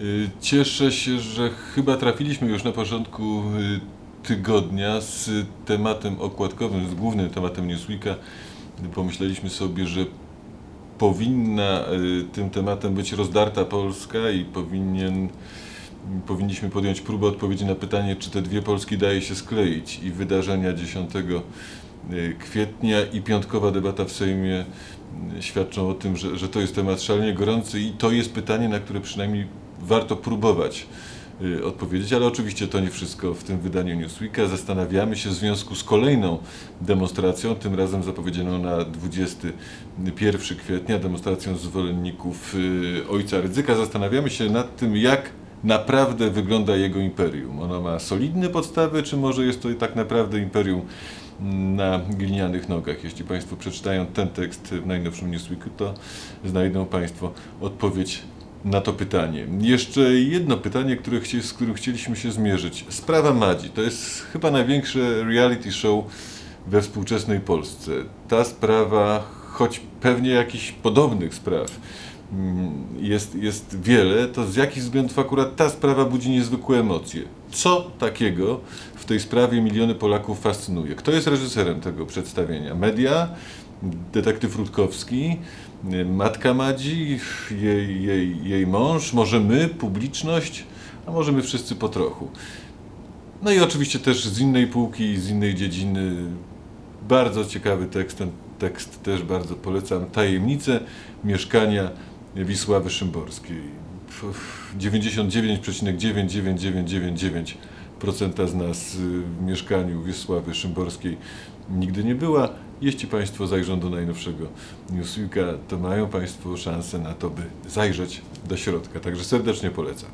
Y, Cieszę się, że chyba trafiliśmy już na początku y, tygodnia z tematem okładkowym, z głównym tematem Newsweeka. Pomyśleliśmy sobie, że powinna y, tym tematem być rozdarta Polska i powinien, powinniśmy podjąć próbę odpowiedzi na pytanie, czy te dwie Polski daje się skleić i wydarzenia 10 y, kwietnia i piątkowa debata w Sejmie świadczą o tym, że, że to jest temat szalenie gorący i to jest pytanie, na które przynajmniej warto próbować y, odpowiedzieć, ale oczywiście to nie wszystko w tym wydaniu Newsweeka. Zastanawiamy się w związku z kolejną demonstracją, tym razem zapowiedzianą na 21 kwietnia, demonstracją zwolenników y, ojca Rydzyka. Zastanawiamy się nad tym, jak naprawdę wygląda jego imperium. Ono ma solidne podstawy, czy może jest to tak naprawdę imperium na glinianych nogach. Jeśli Państwo przeczytają ten tekst w najnowszym Newsweeku, to znajdą Państwo odpowiedź na to pytanie. Jeszcze jedno pytanie, które chci, z którym chcieliśmy się zmierzyć. Sprawa Madzi to jest chyba największe reality show we współczesnej Polsce. Ta sprawa, choć pewnie jakichś podobnych spraw mm, jest, jest wiele, to z jakich względów akurat ta sprawa budzi niezwykłe emocje. Co takiego tej sprawie miliony Polaków fascynuje? Kto jest reżyserem tego przedstawienia? Media? Detektyw Rutkowski? Matka Madzi? Jej, jej, jej mąż? Może my? Publiczność? A może my wszyscy po trochu? No i oczywiście też z innej półki, z innej dziedziny. Bardzo ciekawy tekst, ten tekst też bardzo polecam. Tajemnice mieszkania Wisławy Szymborskiej. 99,99999% z nas w mieszkaniu Wisławy Szymborskiej nigdy nie była. Jeśli Państwo zajrzą do najnowszego Newsweeka, to mają Państwo szansę na to, by zajrzeć do środka. Także serdecznie polecam.